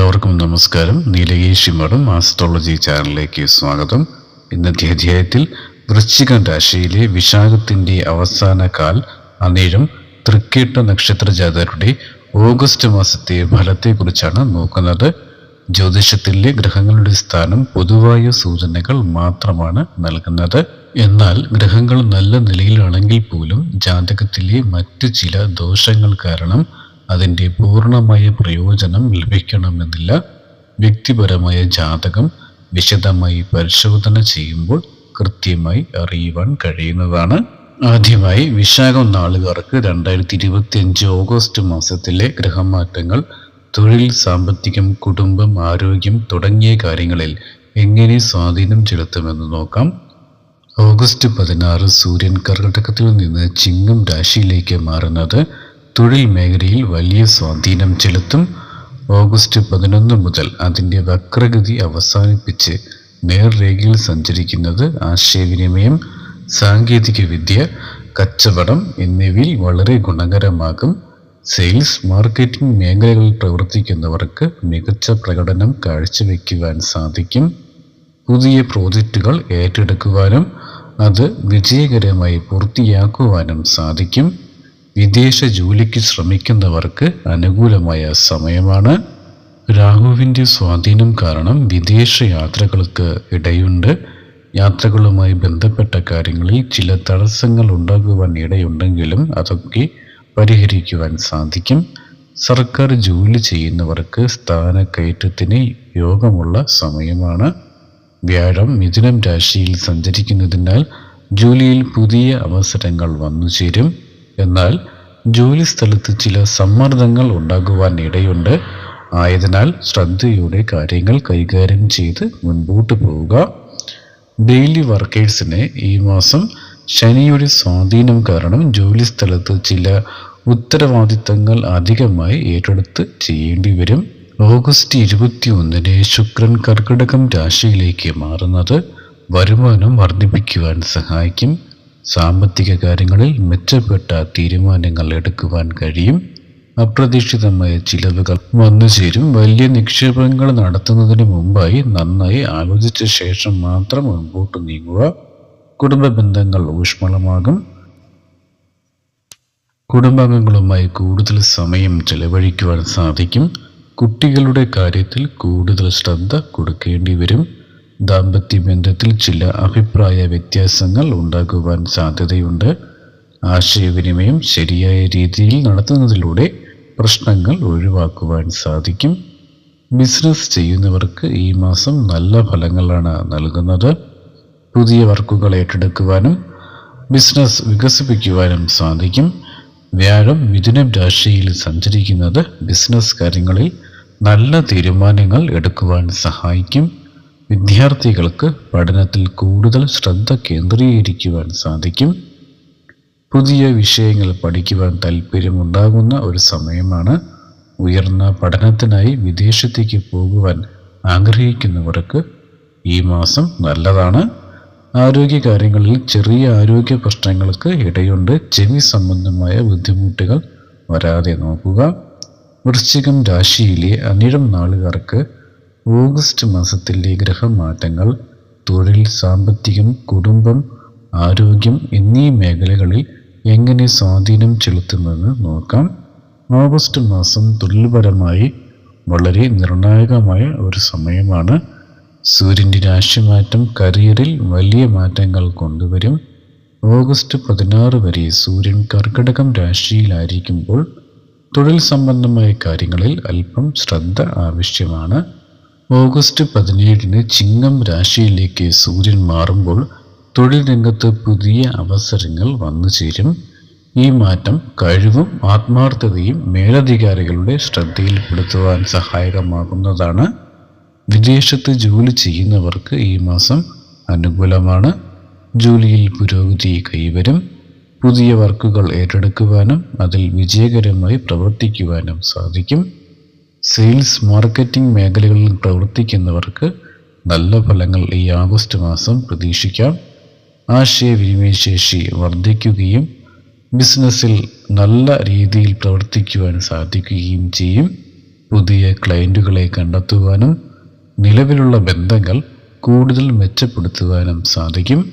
എല്ലാവർക്കും നമസ്കാരം. നീലകേശി മഠം ആസ്ട്രോളജി ചാനലിലേക്ക് സ്വാഗതം. ഇന്നത്തെ അധ്യായത്തിൽ വൃശ്ചികം രാശിയിലെ വിശാഖത്തിന്റെ അവസാന കാൽ അനേഴം തൃക്കേട്ട നക്ഷത്ര ജാതകരുടെ ഓഗസ്റ്റ് മാസത്തെ ഫലത്തെക്കുറിച്ചാണ് നോക്കുന്നത്. ജ്യോതിഷത്തിലെ ഗ്രഹങ്ങളുടെ സ്ഥാനം പൊതുവായ സൂചനകൾ മാത്രമാണ് നൽകുന്നത്. എന്നാൽ ഗ്രഹങ്ങൾ നല്ല നിലയിലാണെങ്കിൽ പോലും ജാതകത്തിലെ മറ്റു ചില ദോഷങ്ങൾ കാരണം അതിന്റെ പൂർണമായ പ്രയോജനം ലഭിക്കണമെന്നില്ല. വ്യക്തിപരമായ ജാതകം വിശദമായി പരിശോധന ചെയ്യുമ്പോൾ കൃത്യമായി അറിയുവാൻ കഴിയുന്നതാണ്. ആദ്യമായി വിശാഖം നാളുകാർക്ക് രണ്ടായിരത്തി ഇരുപത്തി അഞ്ച് ഓഗസ്റ്റ് മാസത്തിലെ ഗ്രഹമാറ്റങ്ങൾ തൊഴിൽ സാമ്പത്തികം കുടുംബം ആരോഗ്യം തുടങ്ങിയ കാര്യങ്ങളിൽ എങ്ങനെ സ്വാധീനം ചെലുത്തുമെന്ന് നോക്കാം. ഓഗസ്റ്റ് പതിനാറ് സൂര്യൻ കർക്കടകത്തിൽ നിന്ന് ചിങ്ങം രാശിയിലേക്ക് മാറുന്നത് തൊഴിൽ മേഖലയിൽ വലിയ സ്വാധീനം ചെലുത്തും. ഓഗസ്റ്റ് പതിനൊന്ന് മുതൽ അതിന്റെ വക്രഗതി അവസാനിപ്പിച്ച് നേർരേഖയിൽ സഞ്ചരിക്കുന്നത് ആശയവിനിമയം സാങ്കേതികവിദ്യ കച്ചവടം എന്നിവയിൽ വളരെ ഗുണകരമാകും. സെയിൽസ് മാർക്കറ്റിംഗ് മേഖലകളിൽ പ്രവർത്തിക്കുന്നവർക്ക് മികച്ച പ്രകടനം കാഴ്ചവെക്കുവാൻ സാധിക്കും. പുതിയ പ്രോജക്റ്റുകൾ ഏറ്റെടുക്കുവാനും അത് വിജയകരമായി പൂർത്തിയാക്കുവാനും സാധിക്കും. വിദേശ ജോലിക്ക് ശ്രമിക്കുന്നവർക്ക് അനുകൂലമായ സമയമാണ്. രാഹുവിന്റെ സ്വാധീനം കാരണം വിദേശ യാത്രകൾക്ക് ഇടയുണ്ട്. യാത്രകളുമായി ബന്ധപ്പെട്ട കാര്യങ്ങളിൽ ചില തടസ്സങ്ങൾ ഉണ്ടാകുവാൻ ഇടയുണ്ടെങ്കിലും അതൊക്കെ പരിഹരിക്കുവാൻ സാധിക്കും. സർക്കാർ ജോലി ചെയ്യുന്നവർക്ക് സ്ഥാനക്കയറ്റത്തിന് യോഗമുള്ള സമയമാണ്. വ്യാഴം മിഥുനം രാശിയിൽ സഞ്ചരിക്കുന്നതിനാൽ ജോലിയിൽ പുതിയ അവസരങ്ങൾ വന്നു ചേരും എന്നാൽ ജോലി സ്ഥലത്ത് ചില സമ്മർദ്ദങ്ങൾ ഉണ്ടാകുവാൻ ഇടയുണ്ട് ആയതിനാൽ ശ്രദ്ധയോടെ കാര്യങ്ങൾ കൈകാര്യം ചെയ്ത് മുൻപോട്ട് പോവുക. ഡെയിലി വർക്കേഴ്സിന് ഈ മാസം ശനിയുടെ സ്വാധീനം കാരണം ജോലി സ്ഥലത്ത് ചില ഉത്തരവാദിത്തങ്ങൾ അധികമായി ഏറ്റെടുത്ത് ചെയ്യേണ്ടി വരും. ഓഗസ്റ്റ് ഇരുപത്തി ഒന്നിന് ശുക്രൻ കർക്കിടകം രാശിയിലേക്ക് മാറുന്നത് വരുമാനം വർദ്ധിപ്പിക്കുവാൻ സഹായിക്കും. സാമ്പത്തിക കാര്യങ്ങളിൽ മെച്ചപ്പെട്ട തീരുമാനങ്ങൾ എടുക്കുവാൻ കഴിയും. അപ്രതീക്ഷിതമായ ചിലവുകൾ വന്നു ചേരും. വലിയ നിക്ഷേപങ്ങൾ നടത്തുന്നതിന് മുമ്പായി നന്നായി ആലോചിച്ച ശേഷം മാത്രം മുൻപോട്ട് നീങ്ങുക. കുടുംബ ബന്ധങ്ങൾ ഊഷ്മളമാകും. കുടുംബാംഗങ്ങളുമായി കൂടുതൽ സമയം ചെലവഴിക്കുവാൻ സാധിക്കും. കുട്ടികളുടെ കാര്യത്തിൽ കൂടുതൽ ശ്രദ്ധ കൊടുക്കേണ്ടി വരും. ദാമ്പത്യ ബന്ധത്തിൽ ചില അഭിപ്രായ വ്യത്യാസങ്ങൾ ഉണ്ടാകുവാൻ സാധ്യതയുണ്ട്. ആശയവിനിമയം ശരിയായ രീതിയിൽ നടത്തുന്നതിലൂടെ പ്രശ്നങ്ങൾ ഒഴിവാക്കുവാൻ സാധിക്കും. ബിസിനസ് ചെയ്യുന്നവർക്ക് ഈ മാസം നല്ല ഫലങ്ങളാണ് നൽകുന്നത്. പുതിയ വർക്കുകൾ ഏറ്റെടുക്കുവാനും ബിസിനസ് വികസിപ്പിക്കുവാനും സാധിക്കും. വ്യാഴം മിഥുനം രാശിയിൽ സഞ്ചരിക്കുന്നത് ബിസിനസ് കാര്യങ്ങളിൽ നല്ല തീരുമാനങ്ങൾ എടുക്കുവാൻ സഹായിക്കും. വിദ്യാർത്ഥികൾക്ക് പഠനത്തിൽ കൂടുതൽ ശ്രദ്ധ കേന്ദ്രീകരിക്കുവാൻ സാധിക്കും. പുതിയ വിഷയങ്ങൾ പഠിക്കുവാൻ താല്പര്യമുണ്ടാകുന്ന ഒരു സമയമാണ് ഉയർന്ന പഠനത്തിനായി വിദേശത്തേക്ക് പോകുവാൻ ആഗ്രഹിക്കുന്നവർക്ക് ഈ മാസം നല്ലതാണ്. ആരോഗ്യകാര്യങ്ങളിൽ ചെറിയ ആരോഗ്യ പ്രശ്നങ്ങൾക്ക് ഇടയുണ്ട്. ചെവി സംബന്ധമായ ബുദ്ധിമുട്ടുകൾ വരാതെ നോക്കുക. വൃശ്ചികം രാശിയിലെ അനിഴം നാളുകാർക്ക് ഓഗസ്റ്റ് മാസത്തിലെ ഗ്രഹമാറ്റങ്ങൾ തൊഴിൽ സാമ്പത്തികം കുടുംബം ആരോഗ്യം എന്നീ മേഖലകളിൽ എങ്ങനെ സ്വാധീനം ചെലുത്തുമെന്ന് നോക്കാം. ഓഗസ്റ്റ് മാസം തൊഴിൽപരമായി വളരെ നിർണായകമായ ഒരു സമയമാണ്. സൂര്യന്റെ രാശിമാറ്റം കരിയറിൽ വലിയ മാറ്റങ്ങൾ കൊണ്ടുവരും. ഓഗസ്റ്റ് പതിനാറ് വരെ സൂര്യൻ കർക്കിടകം രാശിയിലായിരിക്കുമ്പോൾ തൊഴിൽ സംബന്ധമായ കാര്യങ്ങളിൽ അല്പം ശ്രദ്ധ ആവശ്യമാണ്. ഓഗസ്റ്റ് പതിനേഴിന് ചിങ്ങം രാശിയിലേക്ക് സൂര്യൻ മാറുമ്പോൾ തൊഴിൽ രംഗത്ത് പുതിയ അവസരങ്ങൾ വന്നു ചേരും. ഈ മാറ്റം കഴിവും ആത്മാർത്ഥതയും മേലധികാരികളുടെ ശ്രദ്ധയിൽപ്പെടുത്തുവാൻ സഹായകമാകുന്നതാണ്. വിദേശത്ത് ജോലി ചെയ്യുന്നവർക്ക് ഈ മാസം അനുകൂലമാണ്. ജോലിയിൽ പുരോഗതി കൈവരും. പുതിയ വർക്കുകൾ ഏറ്റെടുക്കുവാനും അതിൽ വിജയകരമായി പ്രവർത്തിക്കുവാനും സാധിക്കും. സെയിൽസ് മാർക്കറ്റിംഗ് മേഖലകളിൽ പ്രവർത്തിക്കുന്നവർക്ക് നല്ല ഫലങ്ങൾ ഈ ആഗസ്റ്റ് മാസം പ്രതീക്ഷിക്കാം. ആശയവിനിമയ ശേഷി വർദ്ധിക്കുകയും ബിസിനസ്സിൽ നല്ല രീതിയിൽ പ്രവർത്തിക്കുവാൻ സാധിക്കുകയും ചെയ്യും. പുതിയ ക്ലയന്റുകളെ കണ്ടെത്തുവാനും നിലവിലുള്ള ബന്ധങ്ങൾ കൂടുതൽ മെച്ചപ്പെടുത്തുവാനും സാധിക്കും.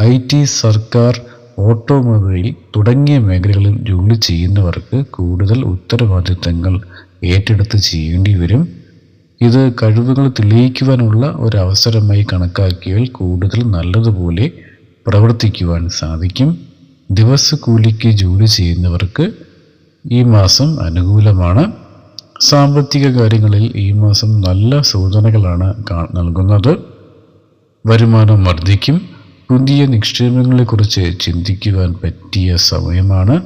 ഐ ടി സർക്കാർ ഓട്ടോമൊബൈൽ തുടങ്ങിയ മേഖലകളിൽ ജോലി ചെയ്യുന്നവർക്ക് കൂടുതൽ ഉത്തരവാദിത്തങ്ങൾ ഏറ്റെടുത്ത് ചെയ്യേണ്ടി വരും. ഇത് കഴിവുകൾ തെളിയിക്കുവാനുള്ള ഒരവസരമായി കണക്കാക്കിയാൽ കൂടുതൽ നല്ലതുപോലെ പ്രവർത്തിക്കുവാൻ സാധിക്കും. ദിവസക്കൂലിക്ക് ജോലി ചെയ്യുന്നവർക്ക് ഈ മാസം അനുകൂലമാണ്. സാമ്പത്തിക കാര്യങ്ങളിൽ ഈ മാസം നല്ല സൂചനകളാണ് നൽകുന്നത്. വരുമാനം വർദ്ധിക്കും. പുതിയ നിക്ഷേപങ്ങളെക്കുറിച്ച് ചിന്തിക്കുവാൻ പറ്റിയ സമയമാണ്.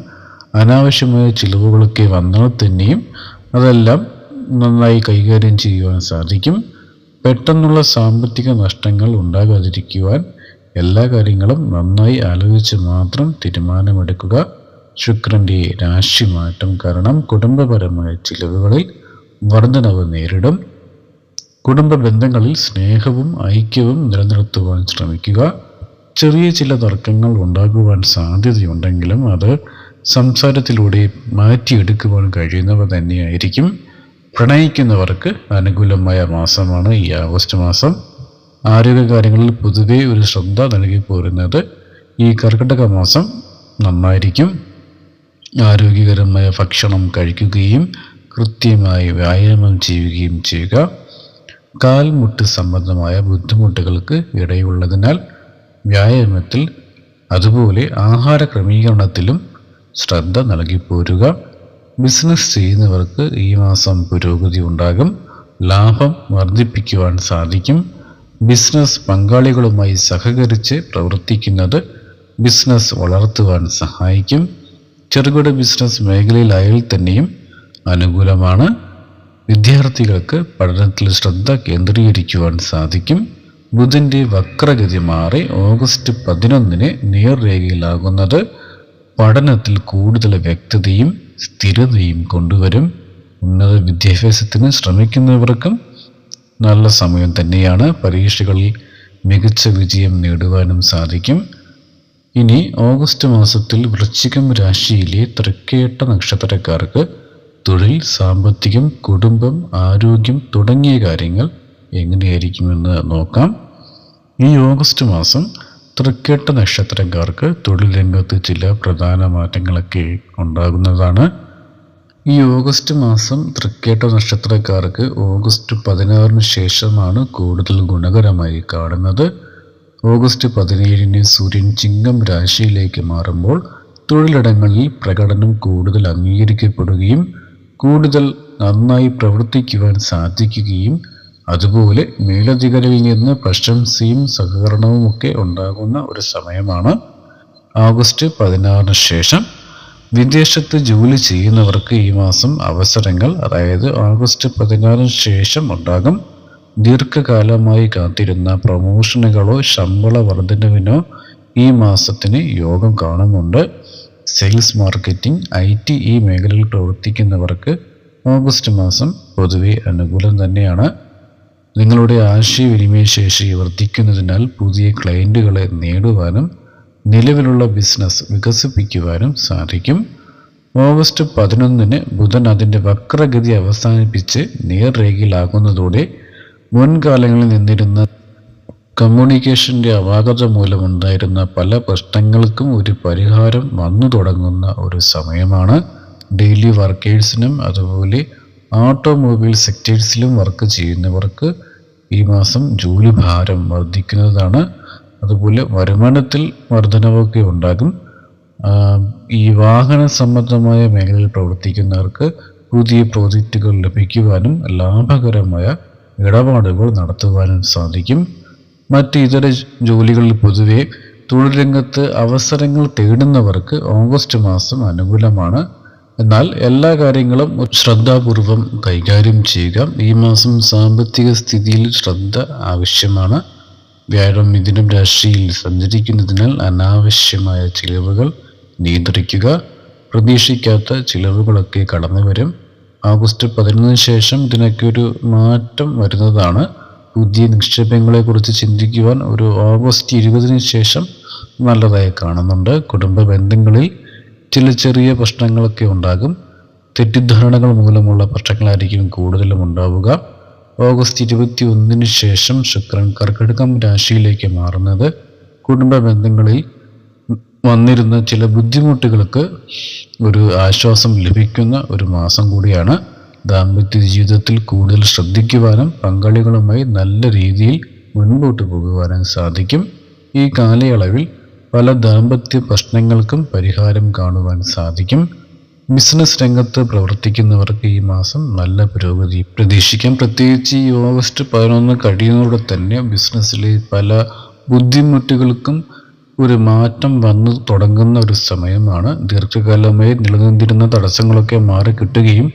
അനാവശ്യമായ ചിലവുകളൊക്കെ വന്നാൽ തന്നെയും അതെല്ലാം നന്നായി കൈകാര്യം ചെയ്യുവാൻ സാധിക്കും. പെട്ടെന്നുള്ള സാമ്പത്തിക നഷ്ടങ്ങൾ ഉണ്ടാകാതിരിക്കുവാൻ എല്ലാ കാര്യങ്ങളും നന്നായി ആലോചിച്ച് മാത്രം തീരുമാനമെടുക്കുക. ശുക്രന്റെ രാശിമാറ്റം കാരണം കുടുംബപരമായ ചിലവുകളിൽ വർധനവ് നേരിടും. കുടുംബ ബന്ധങ്ങളിൽ സ്നേഹവും ഐക്യവും നിലനിർത്തുവാൻ ശ്രമിക്കുക. ചെറിയ ചില തർക്കങ്ങൾ ഉണ്ടാകുവാൻ സാധ്യതയുണ്ടെങ്കിലും അത് സംസാരത്തിലൂടെ മാറ്റിയെടുക്കുവാൻ കഴിയുന്നവ തന്നെയായിരിക്കും. പ്രണയിക്കുന്നവർക്ക് അനുകൂലമായ മാസമാണ് ഈ ആഗസ്റ്റ് മാസം. ആരോഗ്യകാര്യങ്ങളിൽ പൊതുവെ ഒരു ശ്രദ്ധ നൽകി പോരുന്നത് ഈ കർക്കിടക മാസം നന്നായിരിക്കും. ആരോഗ്യകരമായ ഭക്ഷണം കഴിക്കുകയും കൃത്യമായി വ്യായാമം ചെയ്യുകയും ചെയ്യുക. കാൽമുട്ട് സംബന്ധമായ ബുദ്ധിമുട്ടുകൾക്ക് ഇടയുള്ളതിനാൽ വ്യായാമത്തിൽ അതുപോലെ ആഹാര ക്രമീകരണത്തിലും ശ്രദ്ധ നൽകി പോരുക. ബിസിനസ് ചെയ്യുന്നവർക്ക് ഈ മാസം പുരോഗതി ഉണ്ടാകും. ലാഭം വർദ്ധിപ്പിക്കുവാൻ സാധിക്കും. ബിസിനസ് പങ്കാളികളുമായി സഹകരിച്ച് പ്രവർത്തിക്കുന്നത് ബിസിനസ് വളർത്തുവാൻ സഹായിക്കും. ചെറുകിട ബിസിനസ് മേഖലയിലായാൽ തന്നെയും അനുകൂലമാണ്. വിദ്യാർത്ഥികൾക്ക് പഠനത്തിൽ ശ്രദ്ധ കേന്ദ്രീകരിക്കുവാൻ സാധിക്കും. ബുധന്റെ വക്രഗതി മാറി ഓഗസ്റ്റ് പതിനൊന്നിന് നേർരേഖയിലാകുന്നത്. പഠനത്തിൽ കൂടുതൽ വ്യക്തതയും സ്ഥിരതയും കൊണ്ടുവരും. ഉന്നത വിദ്യാഭ്യാസത്തിന് ശ്രമിക്കുന്നവർക്കും നല്ല സമയം തന്നെയാണ്. പരീക്ഷകളിൽ മികച്ച വിജയം നേടുവാനും സാധിക്കും. ഇനി ഓഗസ്റ്റ് മാസത്തിൽ വൃശ്ചികം രാശിയിലെ തൃക്കേട്ട നക്ഷത്രക്കാർക്ക് തൊഴിൽ സാമ്പത്തികം കുടുംബം ആരോഗ്യം തുടങ്ങിയ കാര്യങ്ങൾ എങ്ങനെയായിരിക്കുമെന്ന് നോക്കാം. ഈ ഓഗസ്റ്റ് മാസം തൃക്കേട്ട നക്ഷത്രക്കാർക്ക് തൊഴിൽ രംഗത്ത് ചില പ്രധാന മാറ്റങ്ങളൊക്കെ ഉണ്ടാകുന്നതാണ്. ഈ ഓഗസ്റ്റ് മാസം തൃക്കേട്ട നക്ഷത്രക്കാർക്ക് ഓഗസ്റ്റ് പതിനാറിന് ശേഷമാണ് കൂടുതൽ ഗുണകരമായി കാണുന്നത്. ഓഗസ്റ്റ് പതിനേഴിന് സൂര്യൻ ചിങ്ങം രാശിയിലേക്ക് മാറുമ്പോൾ തൊഴിലിടങ്ങളിൽ പ്രകടനം കൂടുതൽ അംഗീകരിക്കപ്പെടുകയും കൂടുതൽ നന്നായി പ്രവർത്തിക്കുവാൻ സാധിക്കുകയും അതുപോലെ മേലധികാരിയിൽ നിന്ന് പ്രശംസയും സഹകരണവും ഒക്കെ ഉണ്ടാകുന്ന ഒരു സമയമാണ് ഓഗസ്റ്റ് പതിനാറിന് ശേഷം. വിദേശത്ത് ജോലി ചെയ്യുന്നവർക്ക് ഈ മാസം അവസരങ്ങൾ അതായത് ഓഗസ്റ്റ് പതിനാറിന് ശേഷം ഉണ്ടാകും. ദീർഘകാലമായി കാത്തിരുന്ന പ്രൊമോഷനുകളോ ശമ്പള വർധനവിനോ ഈ മാസത്തിന് യോഗം കാണുന്നുണ്ട്. സെയിൽസ് മാർക്കറ്റിംഗ് ഐ ടി ഈ മേഖലയിൽ പ്രവർത്തിക്കുന്നവർക്ക് ഓഗസ്റ്റ് മാസം പൊതുവെ അനുകൂലം തന്നെയാണ്. നിങ്ങളുടെ ആശയവിനിമയ ശേഷി വർദ്ധിക്കുന്നതിനാൽ പുതിയ ക്ലയന്റുകളെ നേടുവാനും നിലവിലുള്ള ബിസിനസ് വികസിപ്പിക്കുവാനും സാധിക്കും. ഓഗസ്റ്റ് പതിനൊന്നിന് ബുധൻ അതിന്റെ വക്രഗതി അവസാനിപ്പിച്ച് നേർരേഖയിലാകുന്നതോടെ മുൻകാലങ്ങളിൽ നിന്നിരുന്ന കമ്മ്യൂണിക്കേഷന്റെ അപാകത മൂലമുണ്ടായിരുന്ന പല പ്രശ്നങ്ങൾക്കും ഒരു പരിഹാരം വന്നു തുടങ്ങുന്ന ഒരു സമയമാണ്. ഡെയിലി വർക്കേഴ്സിനും അതുപോലെ ഓട്ടോമൊബൈൽ സെക്ടേഴ്സിലും വർക്ക് ചെയ്യുന്നവർക്ക് ഈ മാസം ജോലി ഭാരം വർദ്ധിക്കുന്നതാണ്. അതുപോലെ വരുമാനത്തിൽ വർധനവൊക്കെ ഉണ്ടാകും. ഈ വാഹന സംബന്ധമായ മേഖലയിൽ പ്രവർത്തിക്കുന്നവർക്ക് പുതിയ പ്രോജക്റ്റുകൾ ലഭിക്കുവാനും ലാഭകരമായ ഇടപാടുകൾ നടത്തുവാനും സാധിക്കും. മറ്റ് ഇതര ജോലികളിൽ പൊതുവെ തൊഴിൽ രംഗത്ത് അവസരങ്ങൾ തേടുന്നവർക്ക് ഓഗസ്റ്റ് മാസം അനുകൂലമാണ്. എന്നാൽ എല്ലാ കാര്യങ്ങളും ശ്രദ്ധാപൂർവം കൈകാര്യം ചെയ്യുക. ഈ മാസം സാമ്പത്തിക സ്ഥിതിയിൽ ശ്രദ്ധ ആവശ്യമാണ്. വ്യാഴം മിഥുനം രാശിയിൽ സഞ്ചരിക്കുന്നതിനാൽ അനാവശ്യമായ ചിലവുകൾ നിയന്ത്രിക്കുക. പ്രതീക്ഷിക്കാത്ത ചിലവുകളൊക്കെ കടന്നു വരും. ആഗസ്റ്റ് പതിനൊന്നിന് ശേഷം ഇതിനൊക്കെ ഒരു മാറ്റം വരുന്നതാണ്. പുതിയ നിക്ഷേപങ്ങളെക്കുറിച്ച് ചിന്തിക്കുവാൻ ഒരു ഓഗസ്റ്റ് ഇരുപതിന് ശേഷം നല്ലതായി കാണുന്നുണ്ട്. കുടുംബ ബന്ധങ്ങളിൽ ചില ചെറിയ പ്രശ്നങ്ങളൊക്കെ ഉണ്ടാകും. തെറ്റിദ്ധാരണകൾ മൂലമുള്ള പ്രശ്നങ്ങളായിരിക്കും കൂടുതലും ഉണ്ടാവുക. ഓഗസ്റ്റ് ഇരുപത്തി ഒന്നിന് ശേഷം ശുക്രൻ കർക്കിടകം രാശിയിലേക്ക് മാറുന്നത്. കുടുംബ ബന്ധങ്ങളിൽ വന്നിരുന്ന ചില ബുദ്ധിമുട്ടുകൾക്ക് ഒരു ആശ്വാസം ലഭിക്കുന്ന ഒരു മാസം കൂടിയാണ്. ദാമ്പത്യ ജീവിതത്തിൽ കൂടുതൽ ശ്രദ്ധിക്കുവാനും പങ്കാളികളുമായി നല്ല രീതിയിൽ മുൻപോട്ട് പോകുവാനും സാധിക്കും. ഈ കാലയളവിൽ പല ദാമ്പത്യ പ്രശ്നങ്ങൾക്കും പരിഹാരം കാണുവാൻ സാധിക്കും. ബിസിനസ് രംഗത്ത് പ്രവർത്തിക്കുന്നവർക്ക് ഈ മാസം നല്ല പുരോഗതി പ്രതീക്ഷിക്കാം. പ്രത്യേകിച്ച് ഈ ഓഗസ്റ്റ് പതിനൊന്ന് കഴിയുന്നതോടെ തന്നെ ബിസിനസ്സിലെ പല ബുദ്ധിമുട്ടുകൾക്കും ഒരു മാറ്റം വന്നു തുടങ്ങുന്ന ഒരു സമയമാണ്. ദീർഘകാലമായി നിലനിന്നിരുന്ന തടസ്സങ്ങളൊക്കെ മാറി കിട്ടുകയും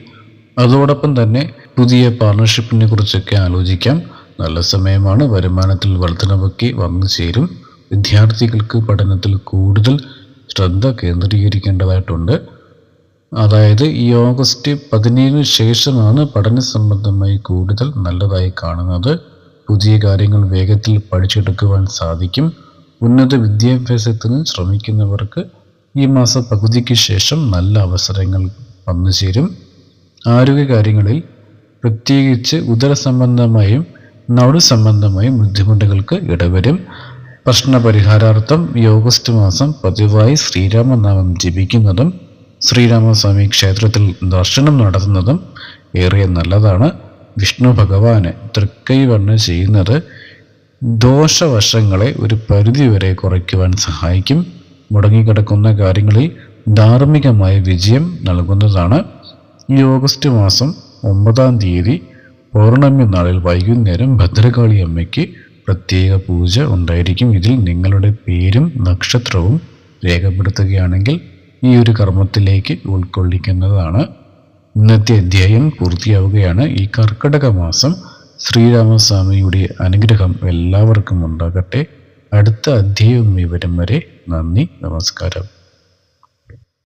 അതോടൊപ്പം തന്നെ പുതിയ പാർട്ണർഷിപ്പിനെ കുറിച്ചൊക്കെ ആലോചിക്കാം. നല്ല സമയമാണ്. വരുമാനത്തിൽ വർധനവൊക്കെ വന്നു ചേരും വിദ്യാർത്ഥികൾക്ക് പഠനത്തിൽ കൂടുതൽ ശ്രദ്ധ കേന്ദ്രീകരിക്കേണ്ടതായിട്ടുണ്ട്. അതായത് ഈ ഓഗസ്റ്റ് പതിനേഴിന് ശേഷമാണ് പഠന സംബന്ധമായി കൂടുതൽ നല്ലതായി കാണുന്നത്. പുതിയ കാര്യങ്ങൾ വേഗത്തിൽ പഠിച്ചെടുക്കുവാൻ സാധിക്കും. ഉന്നത വിദ്യാഭ്യാസത്തിന് ശ്രമിക്കുന്നവർക്ക് ഈ മാസ പകുതിക്ക് ശേഷം നല്ല അവസരങ്ങൾ വന്നു ചേരും. ആരോഗ്യകാര്യങ്ങളിൽ പ്രത്യേകിച്ച് ഉദര സംബന്ധമായും നടു സംബന്ധമായും ബുദ്ധിമുട്ടുകൾക്ക് ഇടവരും. പ്രശ്നപരിഹാരാർത്ഥം ഈ ഓഗസ്റ്റ് മാസം പതിവായി ശ്രീരാമനാമം ജപിക്കുന്നതും ശ്രീരാമസ്വാമി ക്ഷേത്രത്തിൽ ദർശനം നടത്തുന്നതും ഏറെ നല്ലതാണ്. വിഷ്ണു ഭഗവാന് തൃക്കൈവണ്ണം ചെയ്യുന്നത് ദോഷവശങ്ങളെ ഒരു പരിധിവരെ കുറയ്ക്കുവാൻ സഹായിക്കും. മുടങ്ങിക്കിടക്കുന്ന കാര്യങ്ങളിൽ ധാർമ്മികമായ വിജയം നൽകുന്നതാണ്. ഈ ഓഗസ്റ്റ് മാസം ഒമ്പതാം തീയതി പൗർണമി നാളിൽ വൈകുന്നേരം ഭദ്രകാളി അമ്മയ്ക്ക് പ്രത്യേക പൂജ ഉണ്ടായിരിക്കും. ഇതിൽ നിങ്ങളുടെ പേരും നക്ഷത്രവും രേഖപ്പെടുത്തുകയാണെങ്കിൽ ഈ ഒരു കർമ്മത്തിലേക്ക് ഉൾക്കൊള്ളിക്കുന്നതാണ്. ഇന്നത്തെ അധ്യായം പൂർത്തിയാവുകയാണ്. ഈ കർക്കിടക മാസം ശ്രീരാമസ്വാമിയുടെ അനുഗ്രഹം എല്ലാവർക്കും ഉണ്ടാകട്ടെ. അടുത്ത അധ്യായം വിവരം വരെ നന്ദി നമസ്കാരം.